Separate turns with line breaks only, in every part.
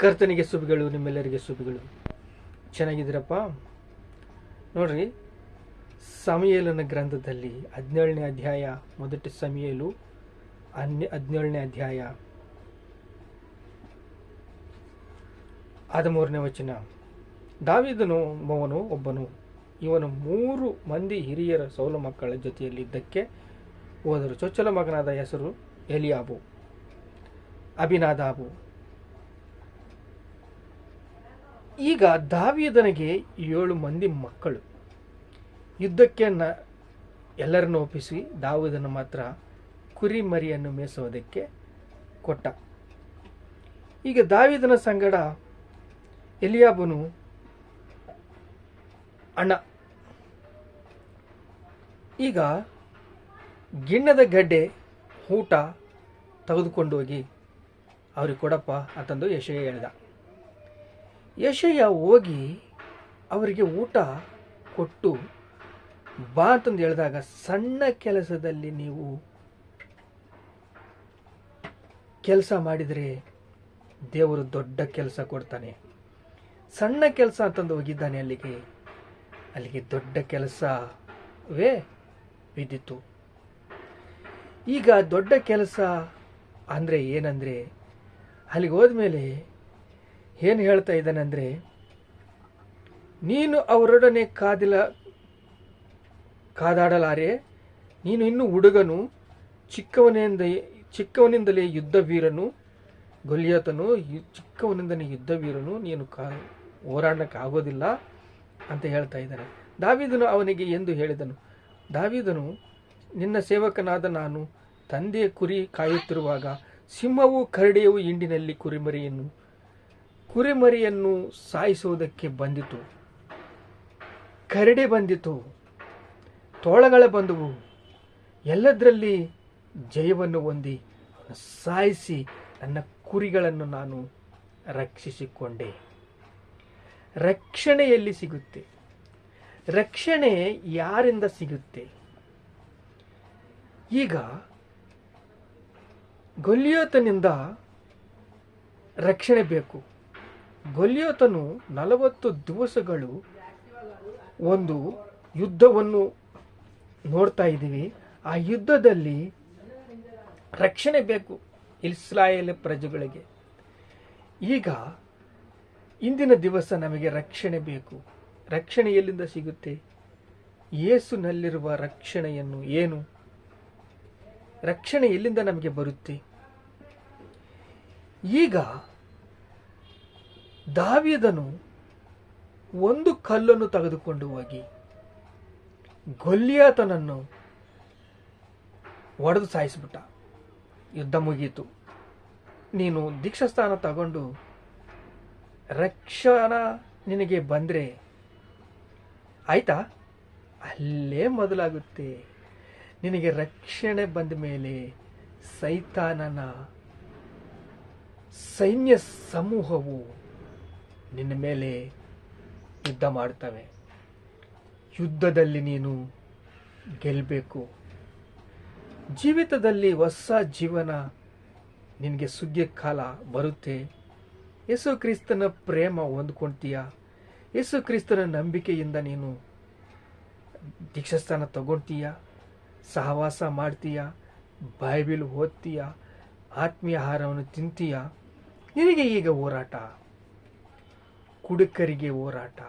ಕರ್ತನಿಗೆ ಸುಬಿಗಳು ನಿಮ್ಮೆಲ್ಲರಿಗೆ ಸುಬಿಗಳು ಚೆನ್ನಾಗಿದ್ದೀರಪ್ಪ? ನೋಡ್ರಿ, ಸಮಯೇಲನ ಗ್ರಂಥದಲ್ಲಿ ಹದಿನೇಳನೇ ಅಧ್ಯಾಯ ಮೊದಟಿ ಸಮಯಲು ಹನ್ನೆ ಹದಿನೇಳನೇ ಅಧ್ಯಾಯ. ಹದಿಮೂರನೇ ವಚನ. ದಾವಿದನು ಎಂಬವನು ಒಬ್ಬನು, ಇವನು ಮೂರು ಮಂದಿ ಹಿರಿಯರ ಸೌಲ ಮಕ್ಕಳ ಜೊತೆಯಲ್ಲಿದ್ದಕ್ಕೆ ಹೋದರು. ಚೊಚ್ಚಲ ಮಗನಾದ ಹೆಸರು ಎಲಿಯಾಬು ಅಭಿನಾದಾಬು ಈಗ ದಾವಿದನಿಗೆ ಏಳು ಮಂದಿ ಮಕ್ಕಳು. ಯುದ್ಧಕ್ಕೆ ನ ಎಲ್ಲರನ್ನು ಒಪ್ಪಿಸಿ ದಾವಿದನ ಮಾತ್ರ ಕುರಿ ಮರಿಯನ್ನು ಮೇಯಿಸೋದಕ್ಕೆ ಕೊಟ್ಟ. ಈಗ ದಾವಿದನ ಸಂಗಡ ಎಲಿಯಾಬನು ಅಣ್ಣ ಈಗ ಗಿಣ್ಣದ ಗಡ್ಡೆ ಊಟ ತೆಗೆದುಕೊಂಡು ಹೋಗಿ, ಅವ್ರಿಗೆ ಕೊಡಪ್ಪ ಅಂತಂದು ಯಶಯ ಹೇಳ್ದ. ಯಶಯ್ಯ ಹೋಗಿ ಅವರಿಗೆ ಊಟ ಕೊಟ್ಟು ಬಾ ಅಂತಂದು ಹೇಳಿದಾಗ, ಸಣ್ಣ ಕೆಲಸದಲ್ಲಿ ನೀವು ಕೆಲಸ ಮಾಡಿದರೆ ದೇವರು ದೊಡ್ಡ ಕೆಲಸ ಕೊಡ್ತಾನೆ. ಸಣ್ಣ ಕೆಲಸ ಅಂತಂದು ಹೋಗಿದ್ದಾನೆ ಅಲ್ಲಿಗೆ. ಅಲ್ಲಿಗೆ ದೊಡ್ಡ ಕೆಲಸವೇ ಬಿದ್ದಿತ್ತು. ಈಗ ದೊಡ್ಡ ಕೆಲಸ ಅಂದರೆ ಏನಂದರೆ, ಅಲ್ಲಿಗೆ ಹೋದ್ಮೇಲೆ ಏನು ಹೇಳ್ತಾ ಇದ್ದಾನಂದರೆ, ನೀನು ಅವರೊಡನೆ ಕಾದಿಲ, ಕಾದಾಡಲಾರೆ, ನೀನು ಇನ್ನೂ ಹುಡುಗನು, ಚಿಕ್ಕವನಿಂದ, ಚಿಕ್ಕವನಿಂದಲೇ ಯುದ್ಧ ವೀರನು ಗೊಲಿಯತನು ಚಿಕ್ಕವನಿಂದಲೇ ಯುದ್ಧ ವೀರನು ನೀನು ಕಾ ಹೋರಾಡಕ್ಕಾಗೋದಿಲ್ಲ ಅಂತ ಹೇಳ್ತಾ ಇದ್ದಾರೆ. ದಾವಿದನು ಅವನಿಗೆ ಎಂದು ಹೇಳಿದನು, ದಾವಿದನು, ನಿನ್ನ ಸೇವಕನಾದ ನಾನು ತಂದೆಯ ಕುರಿ ಕಾಯುತ್ತಿರುವಾಗ, ಸಿಂಹವು ಕರಡಿಯವು ಹಿಂಡಿನಲ್ಲಿ ಕುರಿಮರಿಯನ್ನು ಕುರಿಮರಿಯನ್ನು ಸಾಯಿಸುವುದಕ್ಕೆ ಬಂದಿತು. ಕರಡಿ ಬಂದಿತು. ತೋಳಗಳ ಬಂದವು. ಎಲ್ಲದರಲ್ಲಿ ಜಯವನ್ನು ಹೊಂದಿ ಸಾಯಿಸಿ ನನ್ನ ಕುರಿಗಳನ್ನು ನಾನು ರಕ್ಷಿಸಿಕೊಂಡೆ. ರಕ್ಷಣೆ ಎಲ್ಲಿ ಸಿಗುತ್ತೆ. ರಕ್ಷಣೆ ಯಾರಿಂದ ಸಿಗುತ್ತೆ? ಈಗ ಗೊಲಿಯೋತನಿಂದ ರಕ್ಷಣೆ ಬೇಕು. ಗೊಲಿಯೋತನು ನಲವತ್ತು ದಿವಸಗಳು ಒಂದು ಯುದ್ಧವನ್ನು ನೋಡ್ತಾ ಇದ್ದೀವಿ. ಆ ಯುದ್ಧದಲ್ಲಿ ರಕ್ಷಣೆ ಬೇಕು ಇಸ್ರಾಯೇಲ್ ಪ್ರಜೆಗಳಿಗೆ. ಈಗ ಇಂದಿನ ದಿವಸ ನಮಗೆ ರಕ್ಷಣೆ ಬೇಕು. ರಕ್ಷಣೆ ಎಲ್ಲಿಂದ ಸಿಗುತ್ತೆ? ಯೇಸುನಲ್ಲಿರುವ ರಕ್ಷಣೆಯನ್ನು ಏನು? ರಕ್ಷಣೆ ಎಲ್ಲಿಂದ ನಮಗೆ ಬರುತ್ತೆ? ಈಗ ದಾವಿದನು ಒಂದು ಕಲ್ಲನ್ನು ತೆಗೆದುಕೊಂಡು ಹೋಗಿ ಗೊಲ್ಲಿಯಾತನನ್ನು ಒಡೆದು ಸಾಯಿಸಿಬಿಟ್ಟ. ಯುದ್ಧ ಮುಗಿಯಿತು. ನೀನು ದೀಕ್ಷಾಸ್ಥಾನ ತಗೊಂಡು ರಕ್ಷಣಾ ನಿನಗೆ ಬಂದರೆ ಆಯ್ತಾ? ಅಲ್ಲೇ ಮೊದಲಾಗುತ್ತೆ. ನಿನಗೆ ರಕ್ಷಣೆ ಬಂದ ಮೇಲೆ ಸೈತಾನನ ಸೈನ್ಯ ಸಮೂಹವು ನಿನ್ನ ಮೇಲೆ ಯುದ್ಧ ಮಾಡ್ತವೆ. ಯುದ್ಧದಲ್ಲಿ ನೀನು ಗೆಲ್ಲಬೇಕು ಜೀವಿತದಲ್ಲಿ ಹೊಸ ಜೀವನ ನಿನಗೆ ಸುಗ್ಗಿ ಕಾಲ ಬರುತ್ತೆ. ಯೇಸು ಕ್ರಿಸ್ತನ ಪ್ರೇಮ ಹೊಂದ್ಕೊಳ್ತೀಯ ಯೇಸು ಕ್ರಿಸ್ತನ ನಂಬಿಕೆಯಿಂದ ನೀನು ದೀಕ್ಷಾಸ್ಥಾನ ತಗೊಳ್ತೀಯ ಸಹವಾಸ ಮಾಡ್ತೀಯ? ಬೈಬಿಲ್ ಓದ್ತೀಯ? ಆತ್ಮೀಯ ಆಹಾರವನ್ನು ತಿಂತೀಯ? ನಿನಗೆ ಈಗ ಹೋರಾಟ. ಕುಡುಕರಿಗೆ ಹೋರಾಟ.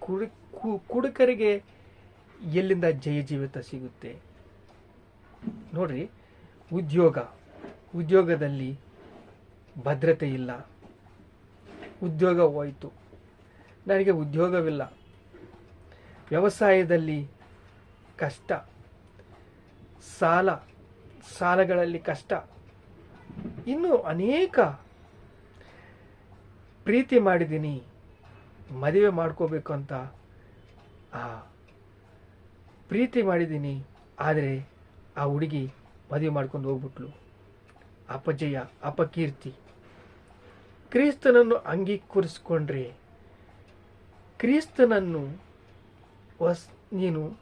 ಕುಡು ಕುಡುಕರಿಗೆ ಎಲ್ಲಿಂದ ಜಯ ಜೀವಿತ ಸಿಗುತ್ತೆ? ನೋಡ್ರಿ, ಉದ್ಯೋಗ. ಉದ್ಯೋಗದಲ್ಲಿ ಭದ್ರತೆ ಇಲ್ಲ. ಉದ್ಯೋಗ ಹೋಯಿತು. ನನಗೆ ಉದ್ಯೋಗವಿಲ್ಲ. ವ್ಯವಸಾಯದಲ್ಲಿ ಕಷ್ಟ. ಸಾಲ, ಸಾಲಗಳಲ್ಲಿ ಕಷ್ಟ. ಇನ್ನು ಅನೇಕ ಪ್ರೀತಿ ಮಾಡಿದ್ದೀನಿ, ಮದುವೆ ಮಾಡ್ಕೋಬೇಕು ಅಂತ. ಆ, ಪ್ರೀತಿ ಮಾಡಿದ್ದೀನಿ, ಆದರೆ ಆ ಹುಡುಗಿ ಮದುವೆ ಮಾಡ್ಕೊಂಡು ಹೋಗ್ಬಿಟ್ಲು. ಅಪಜಯ ಅಪಕೀರ್ತಿ ಕ್ರಿಸ್ತನನ್ನು ಅಂಗೀಕರಿಸ್ಕೊಂಡ್ರೆ ಕ್ರಿಸ್ತನನ್ನು ವಸ್ ನೀನು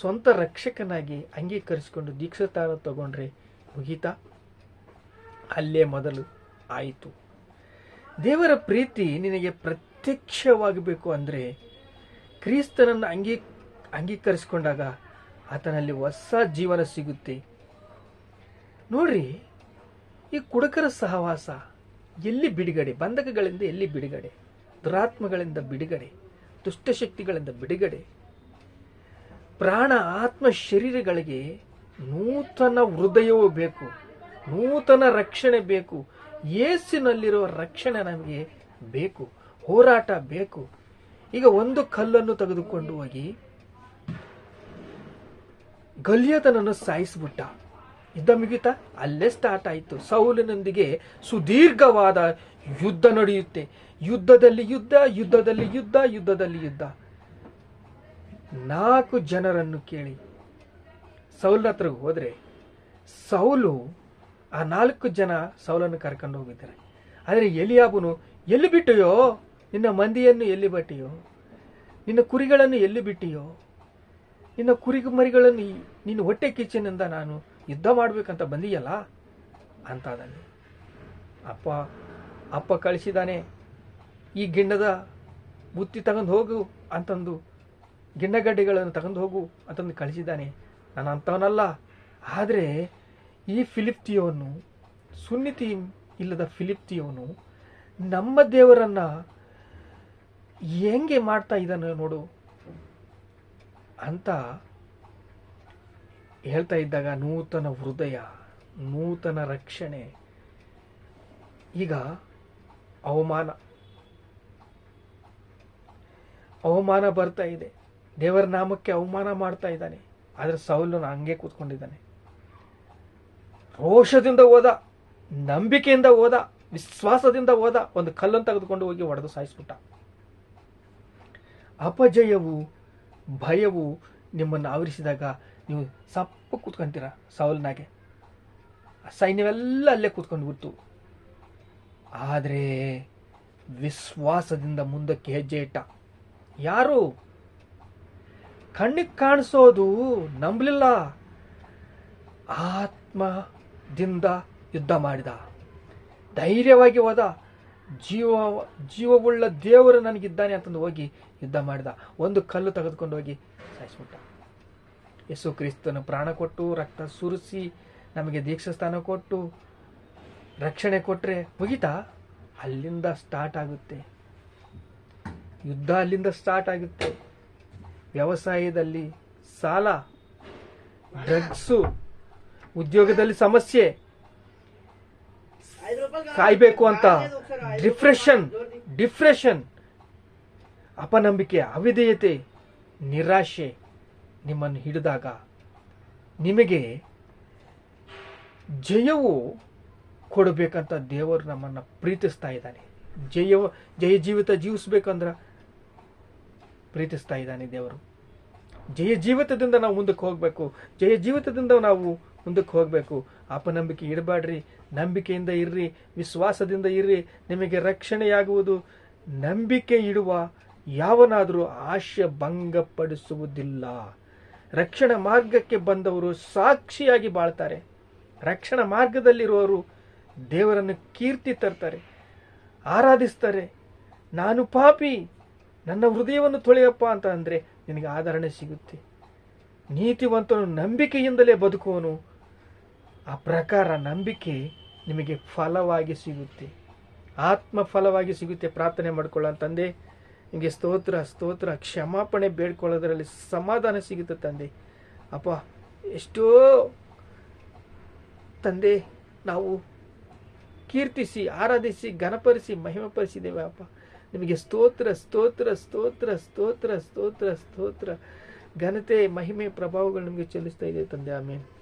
ಸ್ವಂತ ರಕ್ಷಕನಾಗಿ ಅಂಗೀಕರಿಸಿಕೊಂಡು ದೀಕ್ಷಾಸ್ಥಾನ ತಗೊಂಡ್ರೆ ಮುಗೀತಾ? ಅಲ್ಲೇ ಮೊದಲು ಆಯಿತು. ದೇವರ ಪ್ರೀತಿ ನಿನಗೆ ಪ್ರತ್ಯಕ್ಷವಾಗಬೇಕು ಅಂದರೆ ಕ್ರಿಸ್ತನನ್ನು ಅಂಗೀ ಅಂಗೀಕರಿಸಿಕೊಂಡಾಗ ಆತನಲ್ಲಿ ಹೊಸ ಜೀವನ ಸಿಗುತ್ತೆ. ನೋಡ್ರಿ, ಈ ಕುಡಕರ ಸಹವಾಸ ಎಲ್ಲಿ ಬಿಡುಗಡೆ? ಬಂಧಕಗಳಿಂದ ಎಲ್ಲಿ ಬಿಡುಗಡೆ? ದುರಾತ್ಮಗಳಿಂದ ಬಿಡುಗಡೆ? ದುಷ್ಟಶಕ್ತಿಗಳಿಂದ ಬಿಡುಗಡೆ? ಪ್ರಾಣ, ಆತ್ಮ, ಶರೀರಗಳಿಗೆ ನೂತನ ಹೃದಯವೂ ಬೇಕು. ನೂತನ ರಕ್ಷಣೆ ಬೇಕು. ಯೇಸಿನಲ್ಲಿರುವ ರಕ್ಷಣೆ ನಮಗೆ ಬೇಕು, ಹೋರಾಟ ಬೇಕು. ಈಗ ಒಂದು ಕಲ್ಲನ್ನು ತೆಗೆದುಕೊಂಡು ಹೋಗಿ, ಗಲಿಯತನನ್ನು ಸಾಯಿಸ್ಬಿಟ್ಟ. ಯುದ್ಧ ಮುಗಿತಾ, ಅಲ್ಲೇ ಸ್ಟಾರ್ಟ್ ಆಯಿತು. ಸೌಲಿನೊಂದಿಗೆ ಸುದೀರ್ಘವಾದ ಯುದ್ಧ ನಡೆಯುತ್ತೆ. ಯುದ್ಧದಲ್ಲಿ ಯುದ್ಧ ಯುದ್ಧದಲ್ಲಿ ಯುದ್ಧ ಯುದ್ಧದಲ್ಲಿ ಯುದ್ಧ. ನಾಲ್ಕು ಜನರನ್ನು ಕೇಳಿ. ಸೌಲ್ ಹತ್ರ ಹೋದ್ರೆ, ಸೌಲು ಆ ನಾಲ್ಕು ಜನ ಸೌಲನ್ನು ಕರ್ಕೊಂಡು ಹೋಗಿದ್ದಾರೆ. ಆದರೆ ಎಲಿಯಾಬನು, ಎಲ್ಲಿ ಬಿಟ್ಟೆಯೋ? ನಿನ್ನ ಮಂದಿಯನ್ನು ಎಲ್ಲಿ ಬಿಟ್ಟಿಯೋ? ನಿನ್ನ ಕುರಿಗಳನ್ನು ಎಲ್ಲಿ ಬಿಟ್ಟಿಯೋ? ನಿನ್ನ ಕುರಿ ಮರಿಗಳನ್ನು ನಿನ್ನ ಹೊಟ್ಟೆ ಕಿಚ್ಚಿನಿಂದ ನಾನು ಯುದ್ಧ ಮಾಡಬೇಕಂತ ಬಂದೀಯಲ್ಲ? ಅಂತ ಅದನ್ನು ಅಪ್ಪ ಅಪ್ಪ ಕಳಿಸಿದಾನೆ ಈ ಗಿಣ್ಣದ ಬುತ್ತಿ ತಗೊಂಡು ಹೋಗು ಅಂತಂದು, ಗಿಣ್ಣಗಡ್ಡೆಗಳನ್ನು ತಗೊಂಡು ಹೋಗು ಅಂತಂದು ಕಳಿಸಿದ್ದಾನೆ. ನಾನು ಅಂಥವನಲ್ಲ. ಆದರೆ ಈ ಫಿಲಿಪ್ತಿಯವನು ಸುನ್ನಿತಿ ಇಲ್ಲದ ಫಿಲಿಪ್ತಿಯವನು ನಮ್ಮ ದೇವರನ್ನ ಹೆಂಗೆ ಮಾಡ್ತಾ ಇದ್ದಾನೆ ನೋಡು ಅಂತ ಹೇಳ್ತಾ ಇದ್ದಾಗ ನೂತನ ಹೃದಯ, ನೂತನ ರಕ್ಷಣೆ, ಈಗ ಅವಮಾನ. ಅವಮಾನ ಬರ್ತಾ ಇದೆ. ದೇವರ ನಾಮಕ್ಕೆ ಅವಮಾನ ಮಾಡ್ತಾ ಇದ್ದಾನೆ. ಆದರೆ ಸೌಲನ ಹಂಗೆ ಕೂತ್ಕೊಂಡಿದ್ದಾನೆ. ರೋಷದಿಂದ ಹೋದ, ನಂಬಿಕೆಯಿಂದ ಹೋದ, ವಿಶ್ವಾಸದಿಂದ ಹೋದ ಒಂದು ಕಲ್ಲನ್ನು ತೆಗೆದುಕೊಂಡು ಹೋಗಿ ಹೊಡೆದು ಸಾಯಿಸ್ಬಿಟ್ಟ. ಅಪಜಯವು, ಭಯವು ನಿಮ್ಮನ್ನು ಆವರಿಸಿದಾಗ ನೀವು ಸಪ್ಪ ಕೂತ್ಕೊಂತೀರ ಸೌಲ್ನಾಗೆ. ಸೈನ್ಯವೆಲ್ಲ ಅಲ್ಲೇ ಕೂತ್ಕೊಂಡು ಬಿಡ್ತು. ಆದರೆ ವಿಶ್ವಾಸದಿಂದ ಮುಂದಕ್ಕೆ ಹೆಜ್ಜೆ ಇಟ್ಟ. ಯಾರು? ಕಣ್ಣಿಗೆ ಕಾಣಿಸೋದು ನಂಬಲಿಲ್ಲ. ಆತ್ಮದಿಂದ ಯುದ್ಧ ಮಾಡಿದ. ಧೈರ್ಯವಾಗಿ ಹೋದ. ಜೀವ, ಜೀವವುಳ್ಳ ದೇವರು ನನಗಿದ್ದಾನೆ ಅಂತಂದು ಹೋಗಿ ಯುದ್ಧ ಮಾಡಿದ. ಒಂದು ಕಲ್ಲು ತೆಗೆದುಕೊಂಡು ಹೋಗಿ ಸಾಯಿಸ್ಬಿಟ್ಟ. ಯೇಸು ಕ್ರಿಸ್ತನು ಪ್ರಾಣ ಕೊಟ್ಟು, ರಕ್ತ ಸುರಿಸಿ, ನಮಗೆ ದೀಕ್ಷಾಸ್ಥಾನ ಕೊಟ್ಟು, ರಕ್ಷಣೆ ಕೊಟ್ಟರೆ ಮುಗಿತಾ. ಅಲ್ಲಿಂದ ಸ್ಟಾರ್ಟ್ ಆಗುತ್ತೆ. ಯುದ್ಧ ಅಲ್ಲಿಂದ ಸ್ಟಾರ್ಟ್ ಆಗುತ್ತೆ. ವ್ಯವಸಾಯದಲ್ಲಿ ಸಾಲ ಡ್ರಗ್ಸು ಉದ್ಯೋಗದಲ್ಲಿ ಸಮಸ್ಯೆ. ಕಾಯ್ಬೇಕು ಅಂತ. ಡಿಪ್ರೆಷನ್ ಡಿಪ್ರೆಷನ್ ಅಪನಂಬಿಕೆ ಅವಿಧೇಯತೆ ನಿರಾಶೆ ನಿಮ್ಮನ್ನು ಹಿಡಿದಾಗ ನಿಮಗೆ ಜಯವು ಕೊಡಬೇಕಂತ ದೇವರು ನಮ್ಮನ್ನು ಪ್ರೀತಿಸ್ತಾ ಇದ್ದಾನೆ. ಜಯ ಜಯ ಜೀವಿತ ಜೀವಿಸ್ಬೇಕಂದ್ರ ಪ್ರೀತಿಸ್ತಾ ಇದ್ದಾನೆ ದೇವರು. ಜಯ ಜೀವಿತದಿಂದ ನಾವು ಮುಂದಕ್ಕೆ ಹೋಗಬೇಕು. ಜಯ ಜೀವಿತದಿಂದ ನಾವು ಮುಂದಕ್ಕೆ ಹೋಗಬೇಕು. ಅಪನಂಬಿಕೆ ಇಡಬೇಡ್ರಿ, ನಂಬಿಕೆಯಿಂದ ಇರ್ರಿ, ವಿಶ್ವಾಸದಿಂದ ಇರ್ರಿ, ನಿಮಗೆ ರಕ್ಷಣೆಯಾಗುವುದು. ನಂಬಿಕೆ ಇಡುವ ಯಾವನಾದರೂ ಆಶಯ ಭಂಗಪಡಿಸುವುದಿಲ್ಲ. ರಕ್ಷಣಾ ಮಾರ್ಗಕ್ಕೆ ಬಂದವರು ಸಾಕ್ಷಿಯಾಗಿ ಬಾಳ್ತಾರೆ. ರಕ್ಷಣಾ ಮಾರ್ಗದಲ್ಲಿರುವವರು ದೇವರನ್ನು ಕೀರ್ತಿ ತರ್ತಾರೆ, ಆರಾಧಿಸ್ತಾರೆ. ನಾನು ಪಾಪಿ, ನನ್ನ ಹೃದಯವನ್ನು ತೊಳೆಯಪ್ಪ ಅಂತ ಅಂದರೆ ನಿನಗೆ ಆಧರಣೆ ಸಿಗುತ್ತೆ. ನೀತಿವಂತನು ನಂಬಿಕೆಯಿಂದಲೇ ಬದುಕುವನು. ಆ ಪ್ರಕಾರ ನಂಬಿಕೆ ನಿಮಗೆ ಫಲವಾಗಿ ಸಿಗುತ್ತೆ. ಆತ್ಮ ಫಲವಾಗಿ ಸಿಗುತ್ತೆ. ಪ್ರಾರ್ಥನೆ ಮಾಡ್ಕೊಳ್ಳೋ ತಂದೆ. ನಿಮಗೆ ಸ್ತೋತ್ರ ಸ್ತೋತ್ರ, ಕ್ಷಮಾಪಣೆ ಬೇಡ್ಕೊಳ್ಳೋದ್ರಲ್ಲಿ ಸಮಾಧಾನ ಸಿಗುತ್ತೆ ತಂದೆ. ಅಪ್ಪ, ಎಷ್ಟೋ ತಂದೆ ನಾವು ಕೀರ್ತಿಸಿ, ಆರಾಧಿಸಿ, ಘನಪರಿಸಿ, ಮಹಿಮೆಪರಿಸಿದ್ದೇವೆ ಅಪ್ಪ. ನಿಮಗೆ ಸ್ತೋತ್ರ ಸ್ತೋತ್ರ ಸ್ತೋತ್ರ ಸ್ತೋತ್ರ ಸ್ತೋತ್ರ ಸ್ತೋತ್ರ, ಘನತೆ, ಮಹಿಮೆ, ಪ್ರಭಾವಗಳು ನಿಮಗೆ ಚಲಿಸ್ತಾ ಇದೆ ತಂದೆ. ಆಮೇಲೆ